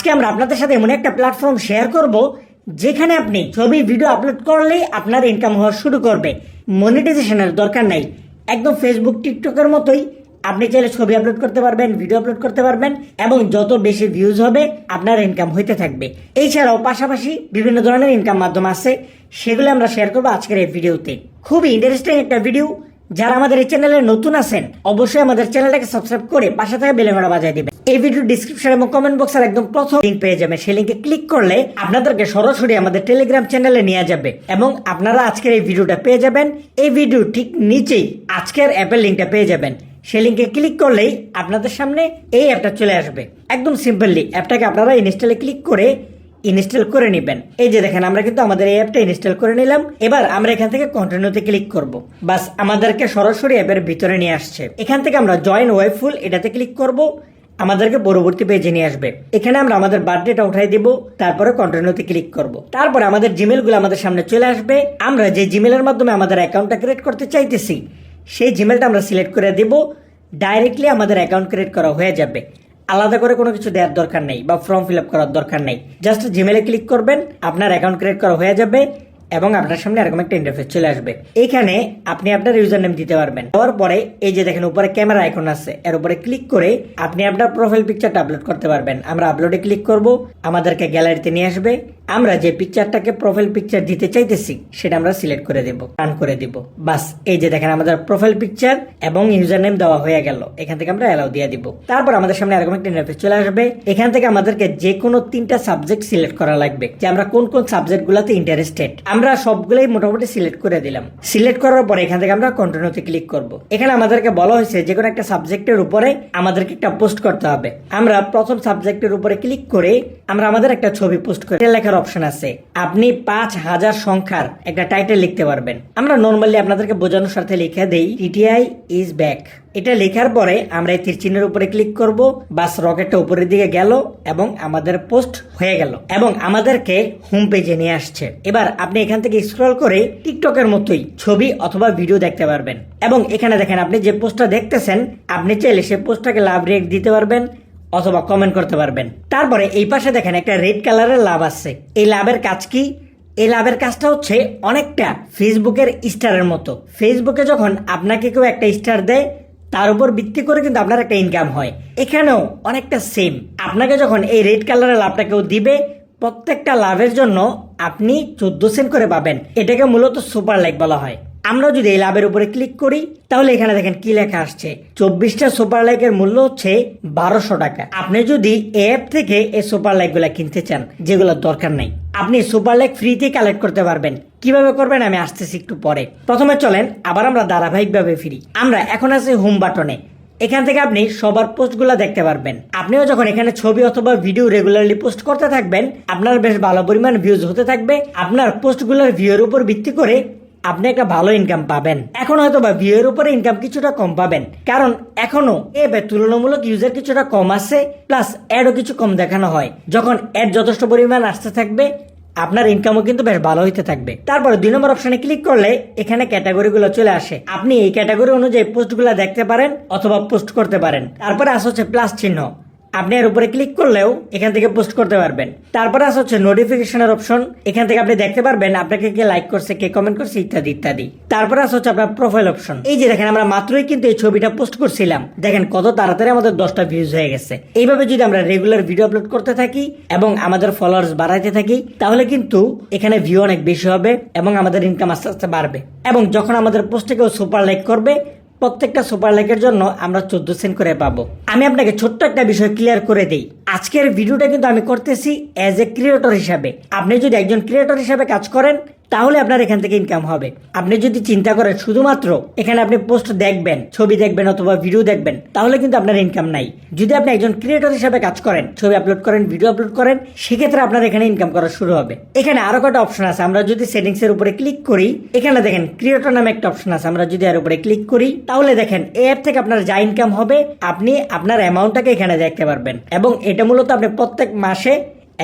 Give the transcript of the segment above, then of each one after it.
আজকে আমরা আপনাদের সাথে এমন একটা প্ল্যাটফর্ম শেয়ার করব, যেখানে আপনি ছবি ভিডিও আপলোড করলেই আপনার ইনকাম হওয়া শুরু করবে। মনিটাইজেশনের দরকার নাই। একদম ফেসবুক টিকটকের মতোই আপনি চাইলে ছবি আপলোড করতে পারবেন ভিডিও আপলোড করতে পারবেন এবং যত বেশি ভিউজ হবে, আপনার ইনকাম হইতে থাকবে। এছাড়াও পাশাপাশি বিভিন্ন ধরনের ইনকাম মাধ্যম আছে, সেগুলো আমরা শেয়ার করব আজকের এই ভিডিওতে। খুবই ইন্টারেস্টিং একটা ভিডিও যারা আমাদের এই চ্যানেলে নতুন আছেন, অবশ্যই আমাদের চ্যানেলটাকে সাবস্ক্রাইব করে পাশে থাকা বেলে ঘোড়া বাজায় দিবেন। এই ভিডিও ডিসক্রিপশন এবং কমেন্ট বক্সের একদম প্রথম লিঙ্ক পেয়ে যাবেন। সেই লিঙ্কে ক্লিক করলে আপনাদেরকে সরাসরি আমাদের টেলিগ্রাম চ্যানেলে নিয়ে যাবে এবং আপনারা আজকের এই ভিডিওটা পেয়ে যাবেন। এই ভিডিও ঠিক নিচেই আজকের অ্যাপের লিঙ্কটা পেয়ে যাবেন। সেই লিঙ্কে ক্লিক করলেই আপনাদের সামনে এই অ্যাপটা চলে আসবে। একদম সিম্পলি অ্যাপটাকে আপনারা ইনস্টলে ক্লিক করে ইনস্টল করে নেবেন। এই যে দেখেন, আমরা কিন্তু আমাদের এই অ্যাপটা ইনস্টল করে নিলাম। এবার আমরা এখান থেকে কন্টিনিউতে ক্লিক করব। বাস, আমাদেরকে সরাসরি অ্যাপের ভিতরে নিয়ে আসছে। এখান থেকে আমরা জয়েন ওয়েবফুল এটাতে ক্লিক করব। আমাদেরকে পরবর্তী পেজে নিয়ে আসবে। এখানে আমরা আমাদের বার্থডেটা উঠাই দিব, তারপরে কন্টিনিউতে ক্লিক করব। তারপরে আমাদের জিমেলগুলো আমাদের সামনে চলে আসবে। আমরা যে জিমেলের মাধ্যমে আমাদের অ্যাকাউন্টটা ক্রিয়েট করতে চাইতেছি, সেই জিমেলটা আমরা সিলেক্ট করে দিব। ডাইরেক্টলি আমাদের অ্যাকাউন্ট ক্রিয়েট করা হয়ে যাবে। আলাদা করে কোনো কিছু দেওয়ার দরকার নেই বা ফর্ম ফিল আপ করার দরকার নেই। জাস্ট জিমেলে ক্লিক করবেন, আপনার অ্যাকাউন্ট ক্রিয়েট করা হয়ে যাবে। এবং আপনার সামনে এরকম একটা ইন্টারফেস চলে আসবে। এখানে আপনি আপনার ইউজার নেম দিতে পারবেন। দেওয়ার পরে এই যে দেখেন উপরে ক্যামেরা আইকন আছে, এর উপরে ক্লিক করে আপনি আপনার প্রোফাইল পিকচারটা আপলোড করতে পারবেন। আমরা আপলোডে ক্লিক করব, আমাদেরকে গ্যালারিতে নিয়ে আসবে। আমরা যে পিকচারটাকে প্রোফাইল পিকচার দিতে চাইতেছি, সেটা আমরা সিলেক্ট করে দেব রান করে দিব। বাস, এই যে দেখেন আমাদের প্রোফাইল পিকচার এবং ইউজার নেম দেওয়া হয়ে গেল। এখান থেকে আমরা অ্যালাউ দিয়ে দিব। তারপর আমাদের সামনে এরকম একটা ইন্টারফেস চলে আসবে। এখান থেকে আমাদেরকে যে কোনো তিনটা সাবজেক্ট সিলেক্ট করা লাগবে, যে আমরা কোন কোন সাবজেক্ট গুলাতে ইন্টারেস্টেড আমরা সবগুলোই মোটামুটি সিলেক্ট করে দিলাম। সিলেক্ট করার পরে এখান থেকে আমরা কন্টিনিউতে ক্লিক করব। এখানে আমাদেরকে বলা হয়েছে যে কোনো একটা সাবজেক্টের উপরে আমাদেরকে একটা পোস্ট করতে হবে। আমরা প্রথম সাবজেক্টের উপরে ক্লিক করে আমরা আমাদের একটা ছবি পোস্ট করে। লেখার অপশন আছে। আপনি পাঁচ হাজার সংখ্যার একটা টাইটেল লিখতে পারবেন। আমরা নর্মালি আপনাদেরকে বোঝানোর সাথে লিখে দেই টিটিআই ইজ ব্যাক এটা লেখার পরে আমরা এই তীর চিহ্নের উপরে ক্লিক করব, বাস রকেটটা উপরের দিকে গেল এবং আমাদের পোস্ট হয়ে গেল এবং আমাদেরকে হোম পেজে নিয়ে আসছে। এবার আপনি এখান থেকে স্ক্রল করে টিকটকের মতোই ছবি অথবা ভিডিও দেখতে পারবেন। এবং এখানে দেখেন, আপনি যে পোস্টটা দেখতেছেন, আপনি চাইলে সেই পোস্টটাকে লাভ রেক দিতে পারবেন অথবা কমেন্ট করতে পারবেন। তারপরে এই পাশে দেখেন, একটা রেড কালারের লাভ আছে। এই লাভের কাজ কি? এই লাভের কাজটা হচ্ছে অনেকটা ফেসবুকের স্টারের মতো। ফেসবুকে যখন আপনাকে কেউ একটা স্টার দেয় তার উপর ভিত্তি করে কিন্তু আপনার একটা ইনকাম হয়। এখানেও অনেকটা সেম আপনাকে যখন এই রেড কালারের লাভটা কেউ দিবে, প্রত্যেকটা লাভের জন্য আপনি চোদ্দ সেন্ট করে পাবেন। এটাকে মূলত সুপার লাইক বলা হয়। আমরা যদি এই লাভের উপরে ক্লিক করি, তাহলে এখানে দেখেন কি লেখা আসছে? চব্বিশটা সুপার লাইকের মূল্য হচ্ছে বারোশো টাকা। আপনি যদি অ্যাপ থেকে এই সুপার লাইকগুলা কিনতে চান যেগুলো দরকার নাই, আপনি সুপার লাইক ফ্রিতে কালেক্ট করতে পারবেন। কীভাবে করবেন আমি আসতেছি একটু পরে। প্রথমে চলেন, আবার আমরা ধারাবাহিকভাবে ফিরি। আমরা এখন আছি হোম বাটনে। এখান থেকে আপনি সবার পোস্টগুলো দেখতে পারবেন। আপনিও যখন এখানে ছবি অথবা ভিডিও রেগুলারলি পোস্ট করতে থাকবেন, আপনার বেশ ভালো পরিমাণ ভিউজ হতে থাকবে। আপনার পোস্টগুলোর ভিউর উপর ভিত্তি করে আপনি একটা ভালো ইনকাম পাবেন। এখন হয়তো বা ভিউয়ের উপরে ইনকাম কিছুটা কম পাবেন। কারণ এখনও এবে তুলনামূলক ইউজার কিছুটা কম আছে প্লাস অ্যাডও কিছু কম দেখানো হয়। যখন অ্যাড যথেষ্ট পরিমাণ আসতে থাকবে আপনার ইনকামও কিন্তু বেশ ভালো হইতে থাকবে। তারপরে দুই নম্বর অপশনে ক্লিক করলে এখানে ক্যাটাগরিগুলো চলে আসে। আপনি এই ক্যাটাগরি অনুযায়ী পোস্টগুলো দেখতে পারেন অথবা পোস্ট করতে পারেন। তারপরে আসে হচ্ছে প্লাস চিহ্ন। আপনি এর উপরে ক্লিক করলেও এখান থেকে পোস্ট করতে পারবেন। তারপরে আসে হচ্ছে নোটিফিকেশনের অপশন এখান থেকে আপনি দেখতে পারবেন আপনাকে কে লাইক করছে, কে কমেন্ট করছে, ইত্যাদি ইত্যাদি। তারপরে আসে হচ্ছে আপনার প্রোফাইল অপশন এই যে দেখেন আমরা মাত্রই কিন্তু এই ছবিটা পোস্ট করছিলাম। দেখেন কত তাড়াতাড়ি আমাদের দশটা ভিউজ হয়ে গেছে। এইভাবে যদি আমরা রেগুলার ভিডিও আপলোড করতে থাকি এবং আমাদের ফলোয়ার্স বাড়াইতে থাকি, তাহলে কিন্তু এখানে ভিউ অনেক বেশি হবে এবং আমাদের ইনকাম আস্তে আস্তে বাড়বে। এবং যখন আমাদের পোস্টে কেউ সুপার লাইক করবে প্রত্যেকটা সুপার লাইকের জন্য আমরা চোদ্দ সেন্ট করে পাবো। আমি আপনাকে ছোট্ট একটা বিষয় ক্লিয়ার করে দিই। আজকের ভিডিওটা কিন্তু আমি করতেছি অ্যাজ এ ক্রিয়েটর হিসাবে। আপনি যদি একজন ক্রিয়েটর হিসাবে কাজ করেন তাহলে আপনার এখান থেকে ইনকাম হবে। আপনি যদি চিন্তা করেন, শুধুমাত্র এখানে আপনি পোস্ট দেখবেন, ছবি দেখবেন অথবা ভিডিও দেখবেন, তাহলে কিন্তু আপনার ইনকাম নাই। যদি আপনি একজন ক্রিয়েটর হিসাবে কাজ করেন, ছবি আপলোড করেন ভিডিও আপলোড করেন, সেক্ষেত্রে আপনার এখানে ইনকাম করা শুরু হবে। এখানে আরও কটা অপশন আছে? আমরা যদি সেটিংস এর উপরে ক্লিক করি, এখানে দেখেন ক্রিয়েটর নামে একটা অপশন আছে। আমরা যদি এর উপরে ক্লিক করি, তাহলে দেখেন এই অ্যাপ থেকে আপনার যা ইনকাম হবে, আপনি আপনার অ্যামাউন্টটাকে এখানে দেখতে পারবেন। এবং এটা মূলত আপনি প্রত্যেক মাসে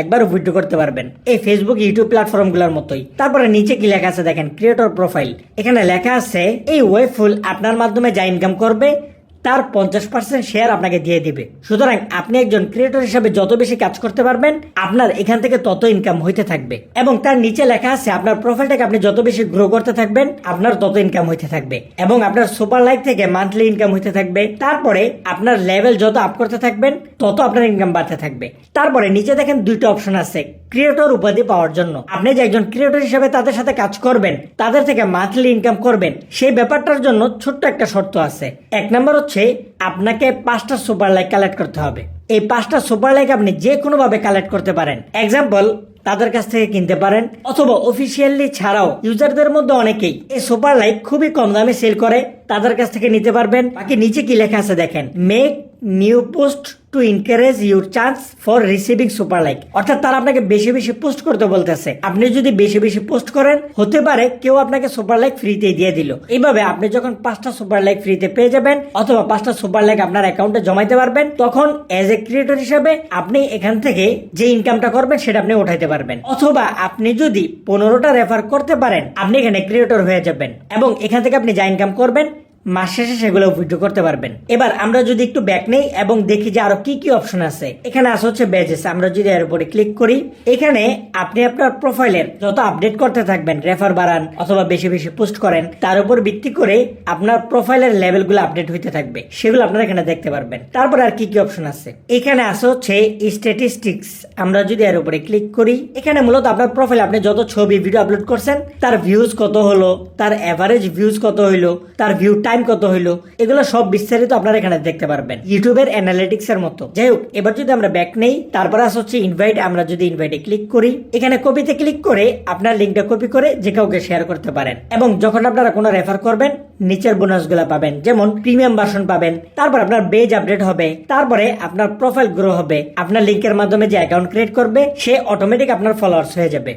একবার উইথড্র করতে পারবেন। এই ফেসবুক ইউটিউব প্ল্যাটফর্মগুলোর মতোই। তারপরে নিচে কি লেখা আছে দেখেন ক্রিয়েটর প্রোফাইল এখানে লেখা আছে, এই ওয়েবফুল আপনার মাধ্যমে যা ইনকাম করবে তার পঞ্চাশ পার্সেন্ট শেয়ার আপনাকে দিয়ে দিবে। সুতরাং আপনি একজন ক্রিয়েটর হিসাবে যত বেশি কাজ করতে পারবেন, আপনার এখান থেকে তত ইনকাম হইতে থাকবে। এবং তার নিচে লেখা আছে, আপনার প্রোফাইলটাকে আপনি যত বেশি গ্রো করতে থাকবেন, আপনার তত ইনকাম হইতে থাকবে। এবং আপনার সুপার লাইক থেকে মান্থলি ইনকাম হইতে থাকবে। তারপরে আপনার লেভেল যত আপ করতে থাকবেন, তত আপনার ইনকাম বাড়তে থাকবে। তারপরে নিচে দেখেন দুইটা অপশন আছে ক্রিয়েটর উপাধি পাওয়ার জন্য। আপনি যে একজন ক্রিয়েটর হিসেবে তাদের সাথে কাজ করবেন, তাদের থেকে মান্থলি ইনকাম করবেন, সেই ব্যাপারটার জন্য ছোট্ট একটা শর্ত আছে। এক নম্বর হচ্ছে আপনাকে পাঁচটা সুপার লাইক কালেক্ট করতে হবে। এই পাঁচটা সুপার লাইক আপনি যে কোনোভাবে কালেক্ট করতে পারেন। এক্সাম্পল তাদের কাছ থেকে কিনতে পারেন অথবা অফিসিয়ালি ছাড়াও ইউজারদের মধ্যে অনেকেই এই সুপার লাইক খুবই কম দামে সেল করে, তাদের কাছ থেকে নিতে পারবেন। বাকি নিচে কি লেখা আছে দেখেন make new post to encourage your chance for receiving super like অর্থাৎ তারা আপনাকে বেশি বেশি পোস্ট করতে বলতেছে। আপনি যদি বেশি বেশি পোস্ট করেন, হতে পারে কেউ আপনাকে সুপার লাইক ফ্রিতে দিয়ে দিল। এইভাবে আপনি যখন পাঁচটা সুপার লাইক ফ্রিতে পেয়ে যাবেন, অথবা পাঁচটা সুপার লাইক আপনার অ্যাকাউন্টে জমাইতে পারবেন, তখন এজ এ ক্রিয়েটর হিসেবে আপনি এখান থেকে যে ইনকামটা করবেন, সেটা আপনি উঠাইতে পারবেন। অথবা আপনি যদি পনেরোটা রেফার করতে পারেন, আপনি এখানে ক্রিয়েটর হয়ে যাবেন এবং এখান থেকে আপনি যা ইনকাম করবেন মাস শেষে সেগুলো উইথড্র করতে পারবেন। এবার আমরা যদি একটু ব্যাক নেই এবং দেখি যে আরও কি কি অপশন আছে। এখানে আছে হচ্ছে ব্যাজেস আমরা যদি এর উপরে ক্লিক করি, এখানে আপনি আপনার প্রোফাইলের যত আপডেট করতে থাকবেন রেফার বাড়ান অথবা বেশি বেশি পোস্ট করেন, তার উপর ভিত্তি করে আপনার প্রোফাইলের লেভেলগুলো আপডেট হইতে থাকবে। সেগুলো আপনারা এখানে দেখতে পারবেন। তারপর আর কি কি অপশন আছে? এখানে আছে হচ্ছে স্ট্যাটিস্টিক্স আমরা যদি এর উপরে ক্লিক করি, এখানে মূলত আপনার প্রোফাইল আপনি যত ছবি ভিডিও আপলোড করছেন, তার ভিউজ কত হলো, তার এভারেজ ভিউজ কত হইল, তার ভিউ টাইম কত হইল, এগুলো সব বিস্তারিত আপনারা এখানে দেখতে পারবেন। ইউটিউবের অ্যানালিটিক্স এর মতো। যাই হোক, এবার যদি আমরা ব্যাক নেই, তারপর আসে হচ্ছে ইনভাইট আমরা যদি ইনভাইটে ক্লিক করি, এখানে কপিতে ক্লিক করে আপনার লিঙ্কটা কপি করে যে কাউকে শেয়ার করতে পারেন। এবং যখন আপনারা কোনো রেফার করবেন, নিচের বোনাসগুলো পাবেন, যেমন প্রিমিয়াম ভার্সন পাবেন, তারপর আপনার বেজ আপডেট হবে, তারপরে আপনার প্রোফাইল গ্রো হবে, আপনার লিঙ্কের মাধ্যমে যে অ্যাকাউন্ট ক্রিয়েট করবে, সে অটোমেটিক আপনার ফলোয়ার্স হয়ে যাবে।